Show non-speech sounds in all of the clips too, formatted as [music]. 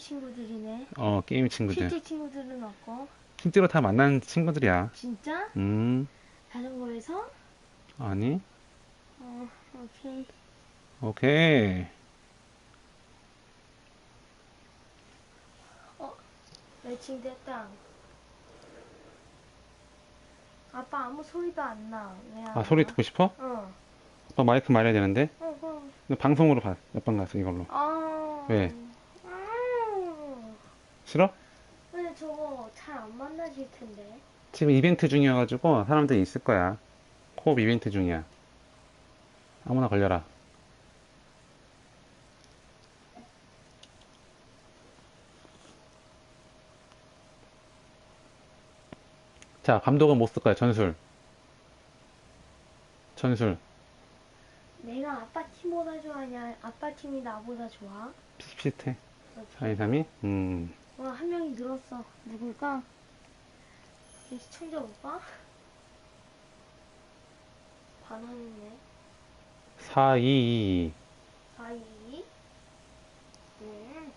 친구들이네. 어, 게임 친구들. 실제 친구들은 없고. 실제로 다 만난 친구들이야. 진짜? 음, 자전거에서? 아니. 어, 오케이. 오케이. 매칭 됐다. 아빠 아무 소리도 안 나. 왜 안 아, 소리 나? 듣고 싶어? 어. 아빠 마이크 말해야 되는데. 어, 그럼. 방송으로 봐. 몇번 갔어, 이걸로. 아. 왜? 음. 싫어? 근데 저거 잘 안 만나질 텐데. 지금 이벤트 중이어가지고 사람들이 있을 거야. 코업 이벤트 중이야. 아무나 걸려라. 자, 감독은 못 쓸 거야, 전술. 전술. 내가 아빠 팀보다 좋아하냐? 아빠 팀이 나보다 좋아? 비슷비슷해. 4, 2, 3이? 음. 와, 한 명이 늘었어. 누굴까? 이 시청자 오빠? 반환이네. 4, 2, 2. 4, 2. 네.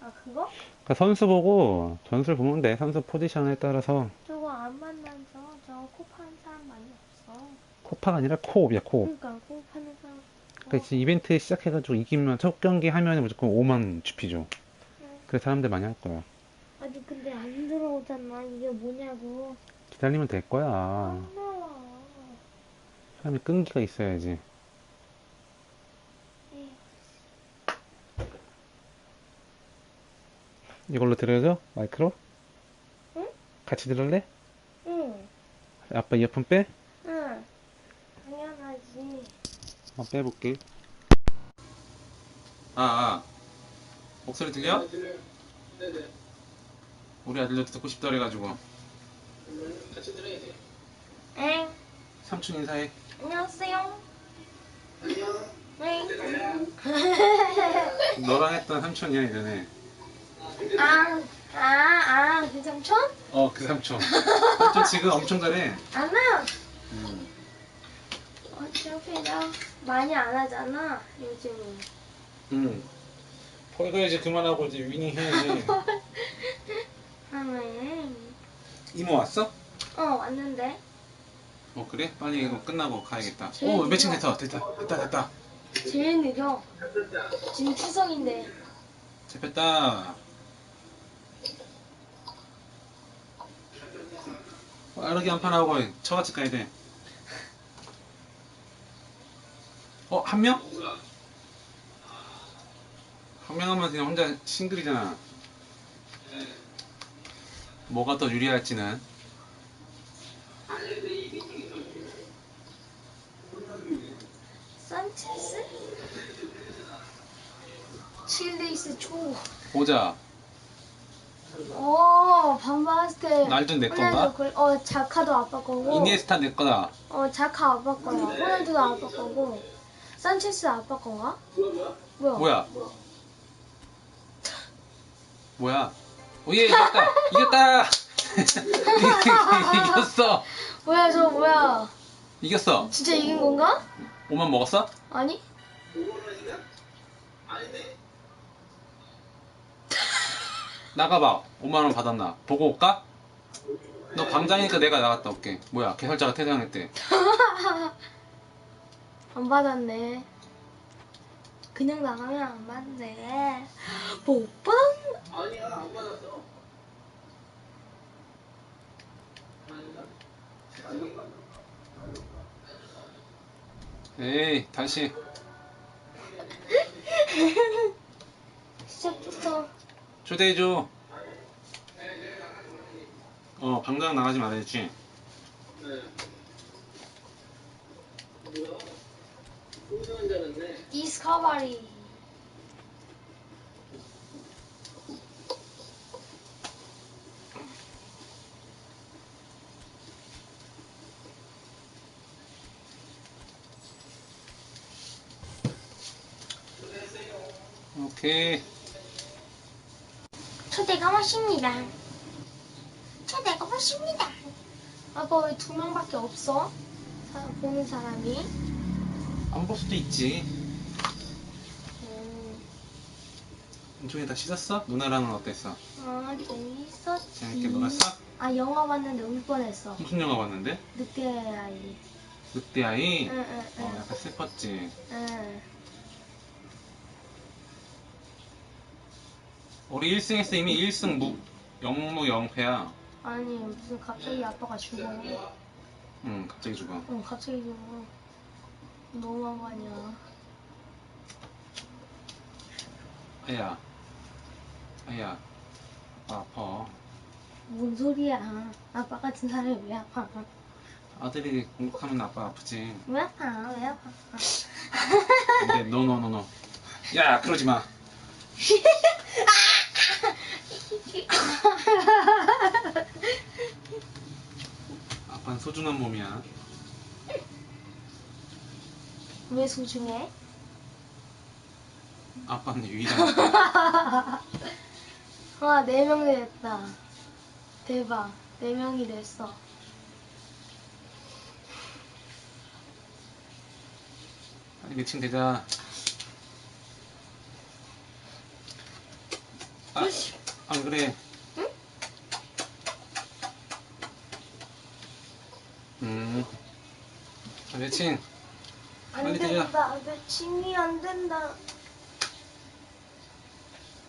아, 그거? 그러니까 선수 보고 전술 보면 돼. 선수 포지션에 따라서. 저거 안 만난 저, 저 코 파는 사람 많이 없어. 코파가 아니라 코업이야, 코업. 그러니까 코 파는 사람. 그러니까 지금 이벤트 시작해가지고 이기면 첫 경기 하면 무조건 5만 주피죠. 응. 그래서 사람들 많이 할 거야. 아니 근데 안 들어오잖아. 이게 뭐냐고. 기다리면 될 거야. 사람이 끈기가 있어야지. 에휴. 이걸로 들어줘? 마이크로? 응? 같이 들을래? 응. 아빠 이어폰 빼? 응. 당연하지. 어, 빼볼게. 아, 아. 목소리 들려? 네네. 우리 아들도 듣고 싶다 그래가지고. 같이 들어야 돼. 엥. 삼촌 인사해. 안녕하세요. 안녕. 엥. [laughs] 너랑 했던 삼촌이야, 예전에. 아, 아, 아, 그 삼촌? 어, 그 삼촌. 삼촌 지금 엄청 잘해. 안 와. 음. 어차피 나 많이 안 하잖아, 요즘에. 응. 거기 가 이제 그만하고 이제 위닝 해야지. [laughs] 하면. 이모 왔어? 어, 왔는데. 어 그래? 빨리 이거 끝나고 가야겠다. 제일 오 매칭 늦어. 됐다 됐다 됐다 됐다. 제일 느려. 지금 추석인데. 잡혔다. 빠르게 한 판 하고 처갓집 가야 돼. 어, 한 명? 한 명 하면 그냥 혼자 싱글이잖아. 뭐가 더 유리할지는. 산체스? 7데이스 초. 보자. 어, 반바스테. 날도 내 건가? 어, 자카도 아빠 거고. 이니에스타 내 거다. 어, 자카 아빠 거야. 호날두도 아빠 거고. 산체스 아빠 건가? 뭐야? 뭐야? 뭐야? 오예 이겼다 이겼다 [laughs] 이겼어 뭐야, 저거 뭐야? 이겼어 진짜 이긴 건가? 5만 먹었어? 아니? 나가봐 5만 원 받았나 보고 올까? 너 방장이니까 내가 나갔다 올게 뭐야 개설자가 퇴장했대 [laughs] 안 받았네. 그냥 나가면 안 받네. 뭐, 못 받았네. 아니야 안? 아닌가? 에이 다시 시작부터. 초대해줘 어 방장 나가지 말아야지 네. 디스커버리. 오케이 초대가 왔습니다. 초대가 왔습니다. 아빠 왜 두 명밖에 없어? 사- 보는 사람이? 안 볼 수도 있지 음, 인중이 다 씻었어? 누나랑은 어땠어? 아 재밌었지. 재밌게 놀았어? 아 영화 봤는데 울 뻔했어. 무슨 영화 봤는데? 늑대 아이. 늑대 아이? 응 응 응. 어, 약간 슬펐지. 응. 우리 1승 했어. 이미 1승 무, 영무 0패야. 아니 무슨 갑자기 아빠가 죽어. 응, 갑자기 죽어. 응 갑자기 죽어. 너무한 거 아니야. 아야. 아야. 아빠 아파. 뭔 소리야? 아빠 같은 사람이 왜 아파? 아들이 공격하면 아빠 아프지. 왜 아파? 왜 아파? 근데 노노노노. 야, 그러지 마. [laughs] 아빠는 소중한 몸이야. 왜 소중해? 아빠는 유일한. [laughs] 와, 네명 됐다. 대박. 네 명이 됐어. 빨리 매칭 되자. 아, 안 그래. 응? 음. 자, 매칭. 안 빨리 되자. 된다. 매칭이 안 된다.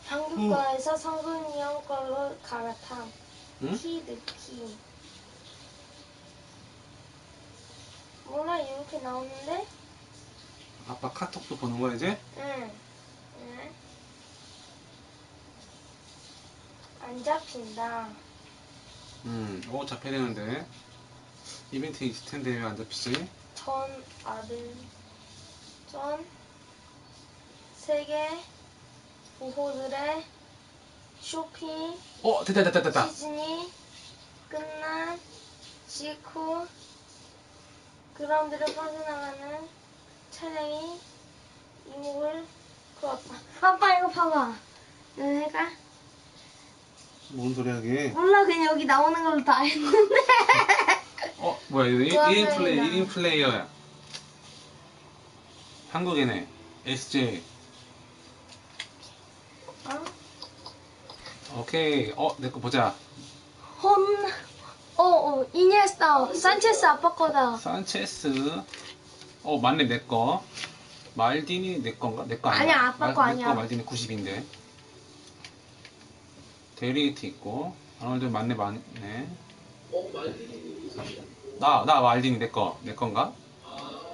한국과에서 성분이 형 걸로 갈아타. 응? 키 넣기. 몰라, 이렇게 나오는데? 아빠 카톡도 보는 거야, 이제? 응. 응. 안 잡힌다. 음, 오, 잡혀야 되는데. 이벤트 있을 텐데 왜 안 잡히지? 전 아들 전 세계 부호들의 쇼핑 어, 됐다, 됐다, 됐다. 시즌이 끝난 직후 그라운드를 빠져나가는 차량이 이목을 끌었다. 아빠 이거 봐봐. 해가? 뭔 소리야, 이게? 몰라 그냥 여기 나오는 걸로 다 했는데. 어, 뭐야, 이거 좋아 1인 플레이, 보인다. 1인 플레이어야. 한국이네. SJ. 어? 오케이. 어, 내 거 보자. 혼, 어, 어, 이니에스타, 산체스 아빠 거다. 산체스. 어, 맞네, 내 거. 말디니 내 건가? 내 거 아니야. 아니야, 아빠 거 아니야. 내 거 말디니 90인데. 데리트 있고. 아놀드 맞네, 맞네. 어, 말디니. 나, 나 말디니 내 거. 내 건가?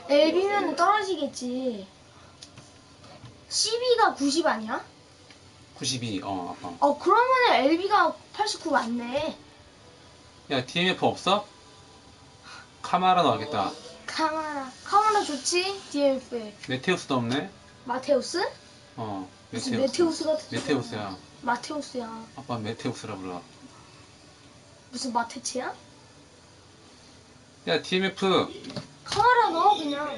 LB는 떨어지겠지. 12가 90 아니야? 92, 어, 아빠. 어, 그러면은 LB가 89 맞네. 야, DMF 없어? 카마라 넣어야겠다. 카마라. 카마라 좋지? DF에. 메테우스도 없네? 마테우스? 어, 무슨 메테우스. 메테우스 같은 메테우스야. 마테우스야. 아빠 메테우스라 불러. 무슨 마테치야? 야, DMF. 카마라 넣어, 그냥.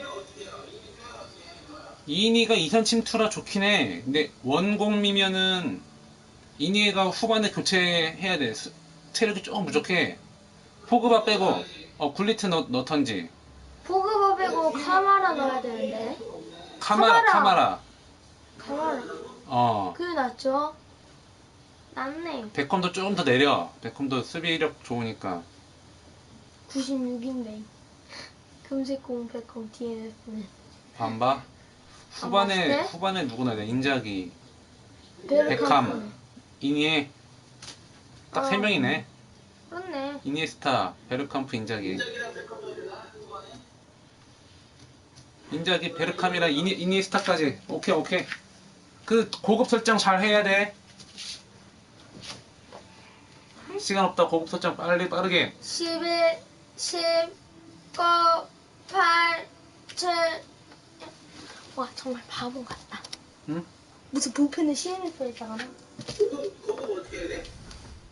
이니가 이선 침투라 좋긴 해. 근데 원공미면은 이니가 후반에 교체해야 돼. 수- 체력이 조금 부족해. 포그바 빼고 어 굴리트 넣, 넣던지. 포그바 빼고 카마라 넣어야 되는데. 카마라 카마라. 카마라. 카마라. 어. 그게 낫죠? 낫네. 베컴도 조금 더 내려. 베컴도 수비력 좋으니까. 96인데. 금색공 백공 DNF는. 안 봐? 후반에 봤을 때? 후반에 누구 넣어야 돼? 인자기. 베캄. 이니에 딱 세 어. 명이네. 그렇네. 이니에스타, 베르캄프, 인자기. 인자기, 베르캄이랑 이니, 이니에스타까지. 오케이, 오케이. 그 고급 설정 잘 해야 돼. 시간 없다. 고급 설정 빨리 빠르게. 11, 10, 9, 8, 7. 와, 정말 바보 같다. 응? 무슨 CNF 했다가 나?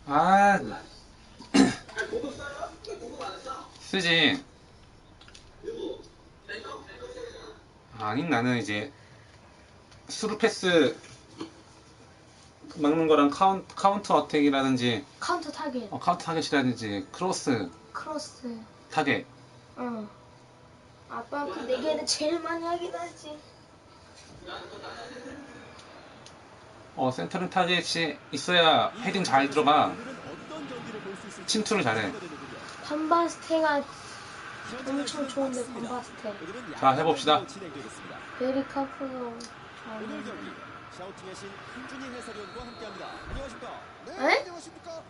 아. [clears throat] 쓰지. 아니 나는 이제 수루 패스 막는 거랑 카운, 카운터 어택이라든지 카운터 타겟, 어, 카운터 타겟이라든지 크로스 크로스. 타겟 응. 아빠 그네 개를 제일 많이 하긴 하지. 어, 센터는 타겟이 있어야 헤딩 잘 들어가. 침투를 잘해. 반바스테가 엄청 좋은데 반바스테. 자, 해봅시다. 베리카프도 오늘. 경기 샤우팅의 신 한준희 해설위원과 함께합니다. 안녕하십니까? 안녕하십니까?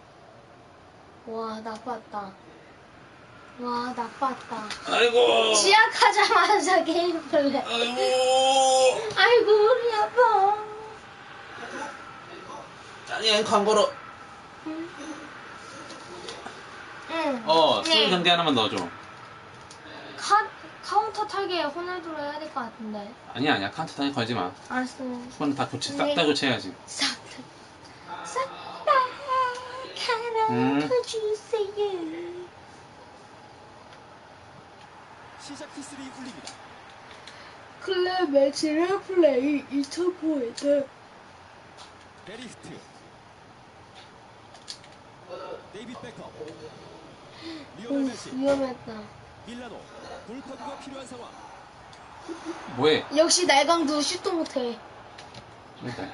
와 나빴다. 와 나빴다. 아이고! 시작하자마자 게임 플레이. 아이고! 아이고 우리 아빠. 짠이 앵커 안 걸어. 응. 어, 네. 수비 경기 하나만 넣어줘. 카, 카운터 타기에 호날두로 해야 될 것 같은데. 아니야, 아니야. 카운트 타겟 걸지 마. 알았어. 후반은 다 교체, 싹 네. 다 교체해야지. 싹, 다- 싹, 다 음. 갈아주세요. 시작 키스리 울립니다. 클럽 매치를 플레이 2,000포인트. 베리스트. 데이빗 베커. 리오넬 메시. 위험했다. 빌라노. 돌파구가 필요한 상황. 뭐해? 역시 날강두 슛도 못해. 그러니까.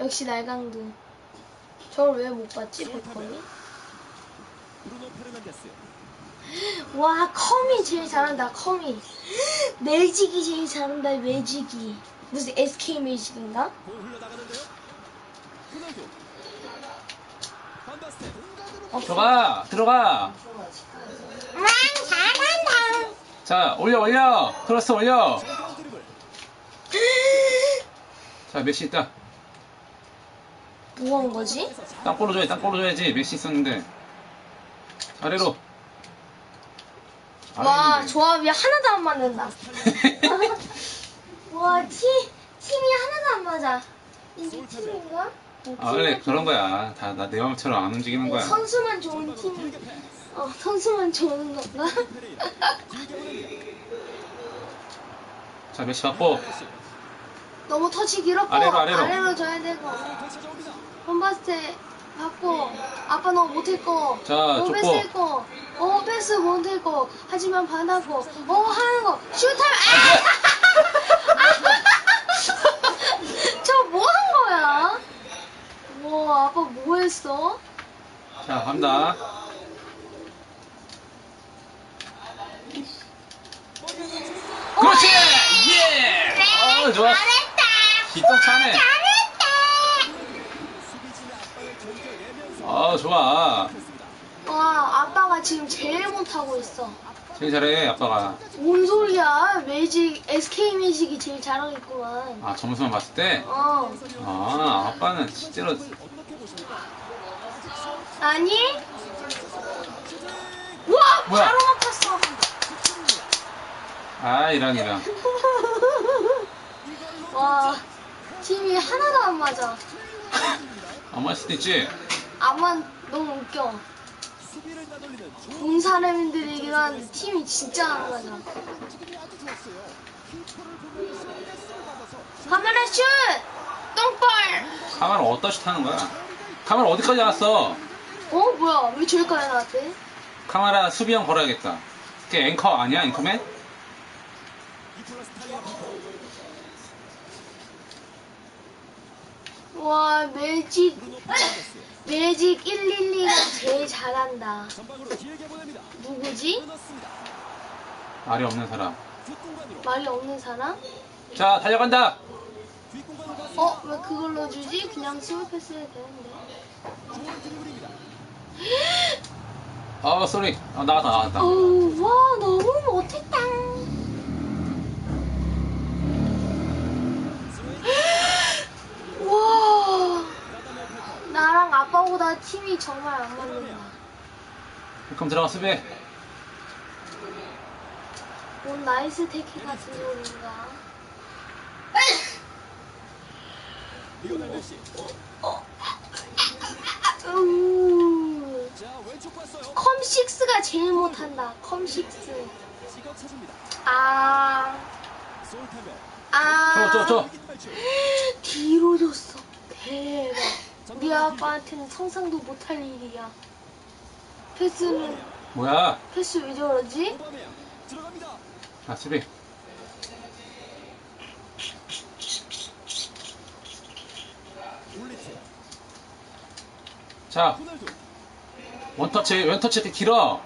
역시 날강두. 저걸 왜 못 봤지, 백컴이? 브루노 페르난데스. 와, 컴이 제일 잘한다, 컴이. 매직이 제일 잘한다, 매직이. 무슨 SK 매직인가? 어, 들어가! 들어가! 와, 잘한다. 자, 올려, 올려! 크로스 올려! 자, 메시 있다. 뭐 한 거지? 땅볼로 줘야지, 땅볼로 줘야지. 메시 있었는데. 아래로. 와. 조합이 하나도 안 맞는다. [laughs] 와, 팀, 팀이 하나도 안 맞아. 이게 팀인가? 아, 원래 그런 거야. 다 나내 맘처럼 안 움직이는 거야. 선수만 좋은 팀, 어, 선수만 좋은 건가? [laughs] 자, 메시 받고. 너무 터치 길었고, 아래로, 아래로. 줘야 되고. 홈바스테 받고, 아빠 너무 못했고, 자, 어, 좁고. 패스 했고, 어, 패스 못했고, 하지만 반하고, 어, 하는 거, 슛하면, 아! [laughs] 저뭐 한 거야? 와, 아빠 뭐 했어? 자, 갑니다. 그렇지! 예! 어, 좋아. 잘했다! 기똥 차네. 잘했다! 수비진의 압박을 좋아. 와, 아빠가 지금 제일 못하고 있어. 제일 잘해, 아빠가. 뭔 소리야? 매직, SK 매직이 제일 잘하겠구만. 아, 점수만 봤을 때? 어. 아, 아빠는 실제로. 아니? 와, 뭐야? 바로 막혔어. 아, 이런, 이런. 와, 팀이 하나도 안 맞아. 안 맞을 수도 있지? 아만 너무 웃겨. 수비를 나돌리는 좋은 본 사람들이긴 한데 팀이 진짜 받아서 카메라 슛! 똥볼! 카메라 어디다 슛 하는 거야? 카메라 어디까지 왔어? 어, 뭐야? 왜 저기까지 나왔대? 카메라 수비형 걸어야겠다. 그게 앵커 아니야, 앵커맨? 니콜라스 탈리아 와, 매직, 매직 112가 제일 잘한다. 누구지? 말이 없는 사람. 말이 없는 사람? 자, 달려간다! 어, 왜 그걸로 주지? 그냥 스몰 패스 해도 되는데. 어, 쏘리. 어, 나갔다, 나갔다. 어우, 와, 너무 못했다. 와, 나랑 아빠보다 팀이 정말 안 맞는다. 그럼 들어가 수비. 뭔 나이스 테키 같은 소리인가? 컴식스가 제일 못한다. 컴식스. 아, 아. 저, 저, 저. 뒤로 줬어. 대박. 우리 아빠한테는 상상도 못할 일이야. 패스는, 뭐야? 패스 왜 저러지? 자, 수비. 자, 원터치, 원터치 이렇게 길어.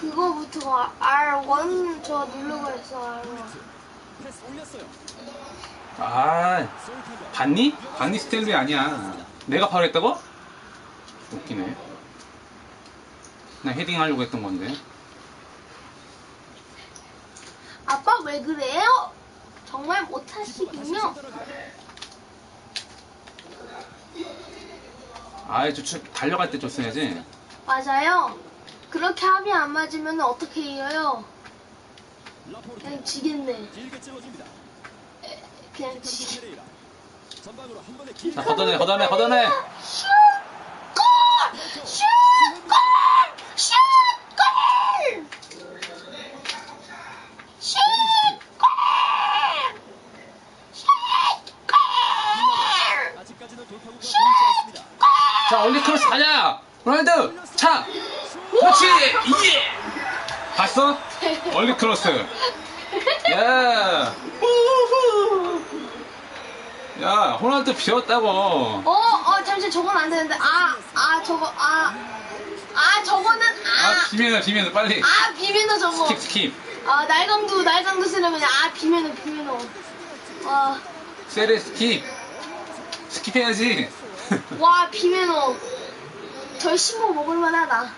그거부터 R1 저 누르고 했어 R1 패스 올렸어요. 아. 봤니? 봤니 스텔리 아니야. 내가 바로 했다고? 웃기네. 나 헤딩 하려고 했던 건데. 아빠 왜 그래요? 정말 못하시군요 아이, 저, 저 달려갈 때 줬어야지. 맞아요 그렇게 합이 안 맞으면 어떻게 이겨요? 그냥 지겠네. 그냥 지. 자, 걷어내, 걷어내, 걷어내. 슛! 골! 슛! 골! 슛! 골! 슛! 골! 슛! 골! 슛! 골! 자, 올리 크로스 가자! 로날드! 차! 그렇지! 예! 봤어? 얼리 크로스. 야! 야, 호날두 비웠다고. 어, 어, 잠시 저건 안 되는데. 아, 아, 저거, 아. 아, 저거는, 아, 아. 비면은, 비면은, 빨리. 아, 비매너 저거. 스킵, 스킵. 아, 날강도, 날강도 쓰려면, 아, 비매너, 비매너. 아, 세레 스킵. 스킵해야지. [laughs] 와, 비매너. 저희 신고 먹을만 하다.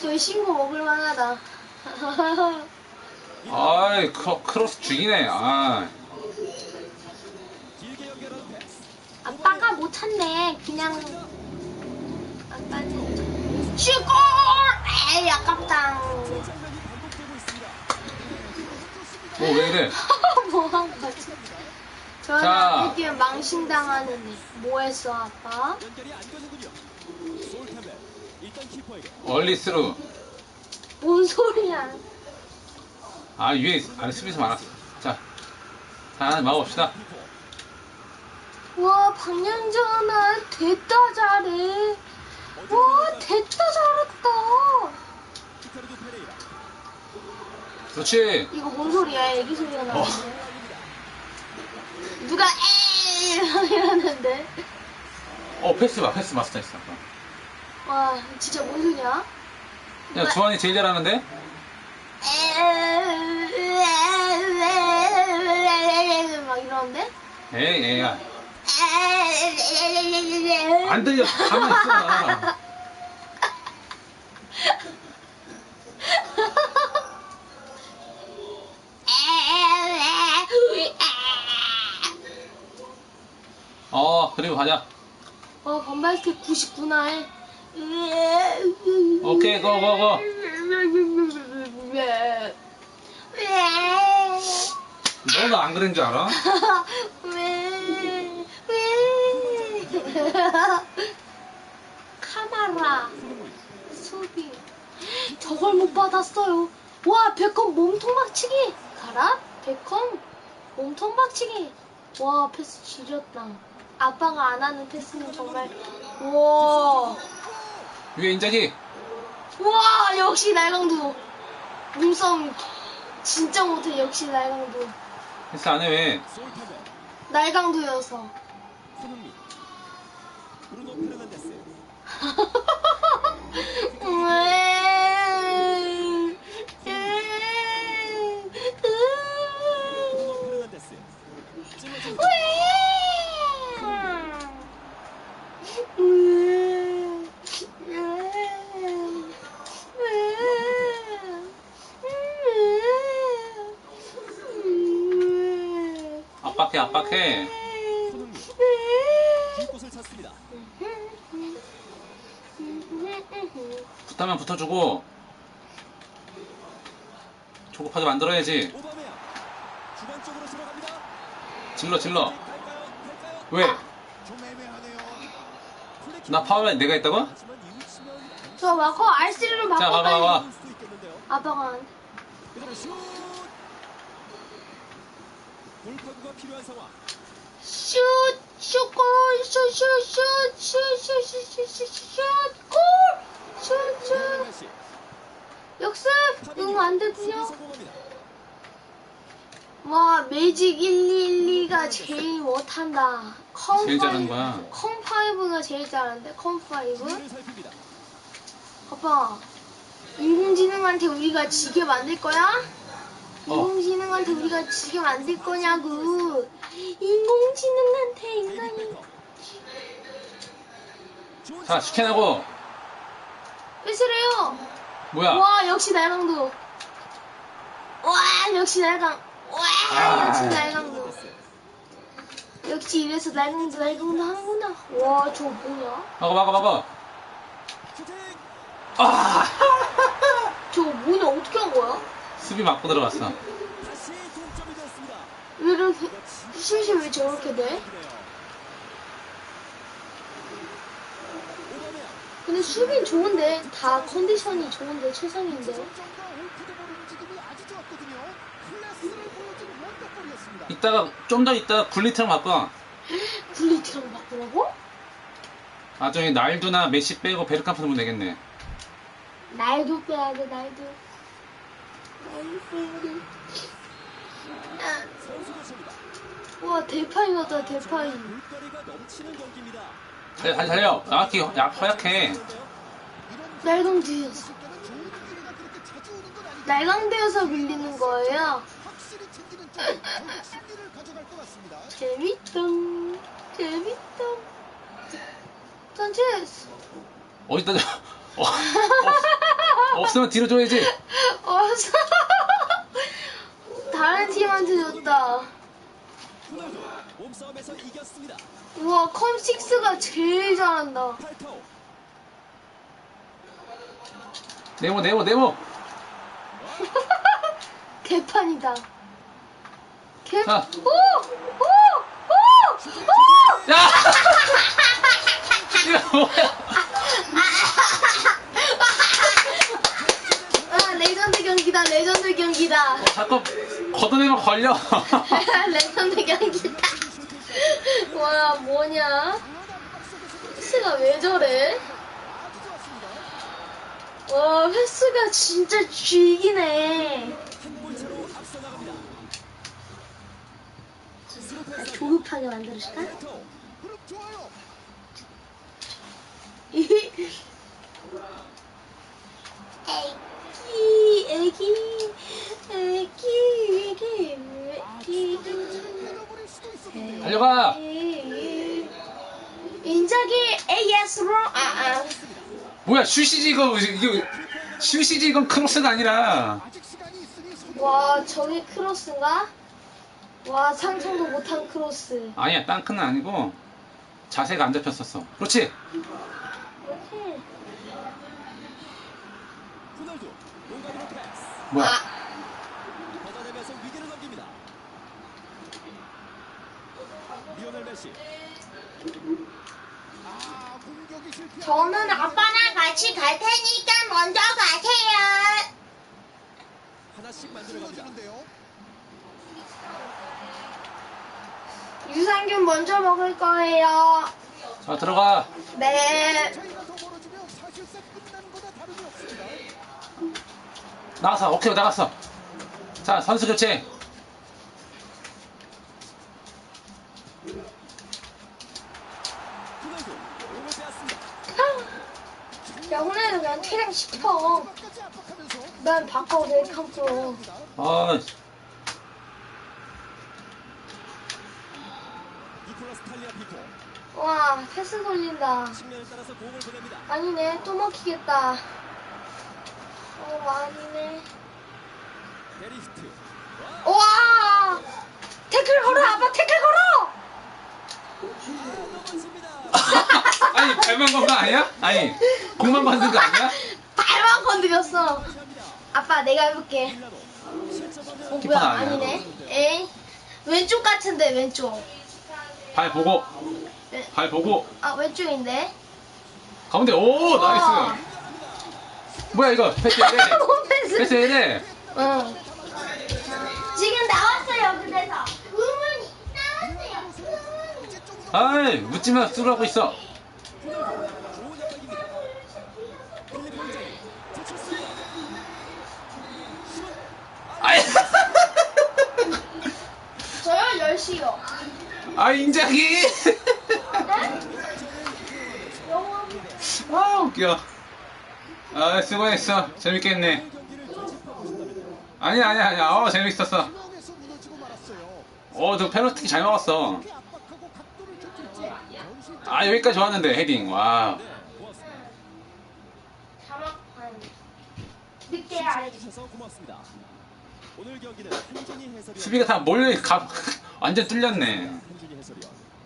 저희 신고 먹을만 하다. 아이 크로, 크로스 죽이네. 아 아빠가 못 찾네 그냥 아빠는 슈골 에이 아깝다. 뭐왜 이래? [laughs] 뭐한 거지? 저한테 되게 망신당하는 애 뭐했어 아빠? 얼리스루. 뭔 소리야? 아, 위에, 안에 수비수 많았어. 자. 자, 막아봅시다. 키퍼. 와, 박연전아, 됐다 잘해. 와, 됐다 잘했다. 그렇지. 이거 뭔 소리야? 애기 소리가 나는데. 어. 누가 에이 이러는데. 어, 패스 봐, 패스 마스터 했어. 아까. 와, 진짜 뭔 소리야? 야, 주환이 제일 잘하는데? 막 이러는데? 에이, 에이야. 안 들려. 가만히 있어. [laughs] 어, 그리고 가자. 어, 반발스텝 99나에. 오케이, 고, 고, 고. 너도 안 그런 줄 알아? 왜? 왜? 카마라 수비 저걸 못 받았어요. 와 베컴 몸통 박치기 가라 베컴 몸통 박치기 와 패스 지렸다. 아빠가 안 하는 패스는 정말 와. 위에 인자기. 와 역시 날강도 몸싸움 진짜 못해 역시 날강도 패스 안 해, 왜? 날강도여서. 손 [laughs] 흥민. 브루노 페르난데스. 브루노 페르난데스. 찔러줍니다. 압박해, 압박해. 손흥민. 길 곳을 찾습니다. 붙으면 붙어주고. 조급하게 만들어야지. 오바메양. 쪽으로 들어갑니다. 질러, 질러. 왜? 좀 애매하네요. 플리킥. 나 파워맨 내가 했다고? 하지만 이웃 치면 저 마커 RC를 자, 수도 있겠는데요. 아빠가 안- 그대로 슛. 돌파구가 필요한 상황. 슛! 슛골! 슛! 슛! 슛! 슛! 슛! 슛! 슛! 슛! 슛! 골! 슛! 슛! 역습! 응, 안 되군요. 성공합니다. 와, 매직 1212가 제일 못한다. 제일 잘하는 거야. 컴파이브가 제일 잘하는데 컴파이브? 를 살핍니다. 아빠 인공지능한테 우리가 지게 만들 거야? 어. 인공지능한테 우리가 지게 만들 거냐고 인공지능한테 인간이 자, 스캔하고. 뺏으래요 뭐야? 와 역시 날강도 와 역시 날강 와 아. 역시 날강도 역시 이래서 날강도 날강도 하는구나 와 저거 뭐야 막아, 막아, 막아. 아! 저거 뭐냐 어떻게 한 거야 수비 맞고 들어갔어. 왜 이렇게 심심 왜 저렇게 돼. 근데 수빈 좋은데 다 컨디션이 좋은데 최상인데. 이따가, 좀 더 이따가 굴리트랑 바꿔. [gasps] 굴리트랑 바꾸라고? 나중에 날두나 메시 빼고 베르캄프 넣으면 되겠네. 날도 빼야 돼 날도 날도 빼야 돼. 와 대파이 같다 대파이 물거리가 넘치는 경기입니다. 달려, 달려, 달려. 나가기 약, 허약해. 오는 건 아니고 날강대여서 밀리는 거예요. 재밌다 재밌다 산체스 어디다, 줘? 어, 어, 없으면 뒤로 줘야지. [laughs] 어서 [laughs] 다른 팀한테 줬다 호날두 몸싸움에서 이겼습니다. 우와 컴식스가 제일 잘한다 네모, 네모, 네모. [laughs] 개판이다 개 자. 오! 오! 오! 오! 야! [laughs] 이거 뭐야? 아 레전드 경기다 레전드 경기다 자꾸 걷어내면 걸려. [laughs] 레전드 경기다 와 뭐냐 횟수가 왜 저래 와 횟수가 진짜 쥐기네 조급하게 만들어줄까? [laughs] 좋아요. 애기 애기 애기 애기. 달려가. 인자기 AS로 아아 뭐야, 슈시지 이거, 이거, 슈시지 이건 크로스가 아니라. 와 저게 크로스인가? 와 상상도 못한 크로스 아니야, 땅크는 아니고, 자세가 안 잡혔었어. 그렇지? 이렇게 뭐야? 아 걷어내면서 위기를 넘깁니다. 리오넬 메시. 아 공격이 실패. 저는 아빠랑 같이 갈 테니까 먼저 가세요 하나씩 만들어갑니다. 유산균 먼저 먹을 거예요 자, 들어가. 네 나갔어. 오케이, 나갔어. 자, 선수 교체. 야 오늘은 그냥 퇴장 시켜 난 바꿔 내 컴프로 아, 와 패스 돌린다. 아니네 또 먹히겠다 어 아니네 베리히트 와 태클 걸어 아빠 태클 걸어. [laughs] 아니, 발만 건 거 아니야? 아니, 공만 만든 거 아니야? [laughs] 발만 건드렸어. 아빠 내가 해볼게 어 뭐야 아니야. 아니네 에이 왼쪽 같은데 왼쪽 발 보고, 네. 발 보고. 아 왼쪽인데 가운데, 오, 나이스. 뭐야, 이거. 패스 해야 돼. 뭐 패스 패스 해야 돼. 응 지금 나왔어요 그래서. 의문이 나왔어요. 아이, 묻지마, 쓰라고 있어. [laughs] 저요 10시요. 아 인자기 아 웃겨 아 수고했어. 재밌겠네. 아니야 아니야 아니야. 어 재밌었어. 어저 페널티 잘 먹었어. 아 여기까지 좋았는데 헤딩. 와. 늦게 알지. 주셔서 고맙습니다. 오늘 경기는 수비가 다 몰려 가 [laughs] 완전 뚫렸네.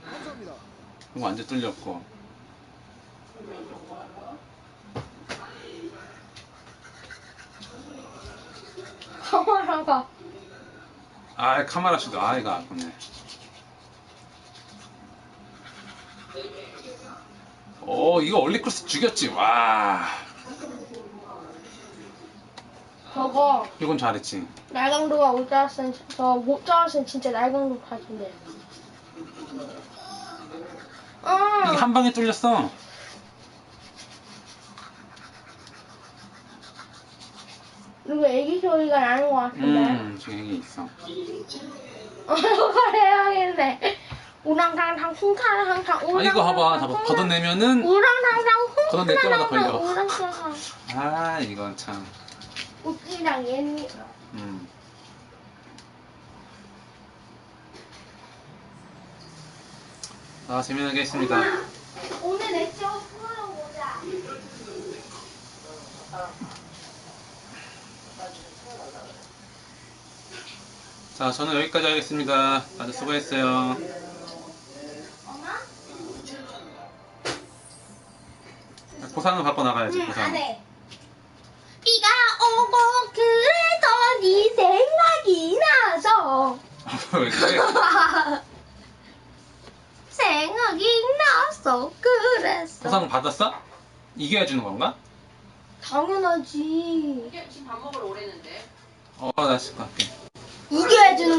감사합니다. 이거 완전 뚫렸고 카메라가. 아 카메라 슈도 아 이거 아프네. 오 이거 올리크로스 죽였지. 와. 저거 이건 잘했지. 날강도가 못 잡았으면 저못 잡았으면 진짜 날강도. 아, 이게 한 방에 뚫렸어 이거 애기 소리가 나는 것 같은데. 음 이게 있어 [laughs] 어, 이거 해야겠네. 우랑탕탕 쿵탕탕탕 아 이거 봐봐 다 걷어내면은 우랑탕탕 걷어낼 때마다 걸려. 우랑탕탕 아 이건 참 웃기랑 얘니 음. 아 재미나게 했습니다 오늘 냈죠? 후회로 보자. 자 저는 여기까지 하겠습니다 다들 수고했어요? 보상은 받고 나가야지 응, 보상 안 해. 비가 오고 그래서 네 생각이 나서 왜 그래? [laughs] 생각이 나서 그랬어. 보상 받았어? 이겨야 주는 건가? 당연하지. 지금 밥 먹으러 오랬는데 어, 나 지금 갈게. 우겨야 되는